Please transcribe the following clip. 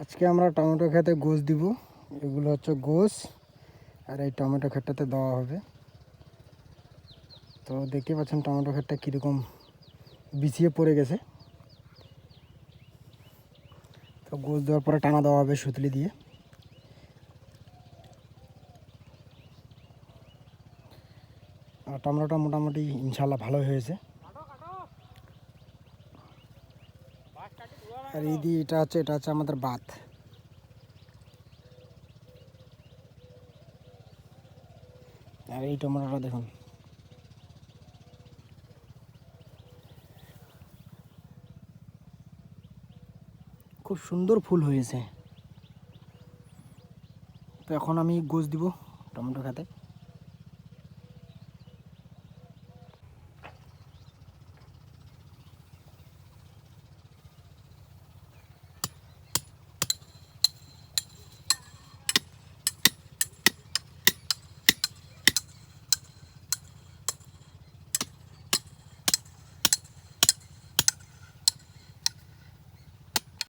আজকে আমরা টমেটো খেতে গোস দিব। এগুলো হচ্ছে গোস আর এই টমেটো ক্ষেতটাতে দেওয়া হবে। তো দেখতে পাচ্ছেন টমেটো ক্ষেতটা কীরকম বিছিয়ে পড়ে গেছে। তো গোস দেওয়ার পরে টানা দেওয়া হবে সুতলি দিয়ে। আর টমেটোটা মোটামুটি ইনশাল্লাহ ভালোই হয়েছে। আর এই দিয়ে এটা হচ্ছে এটা হচ্ছে আমাদের বাত। আর এই টমেটোটা দেখুন। খুব সুন্দর ফুল হয়েছে। তো এখন আমি গোছ দিব টমেটো খাতে।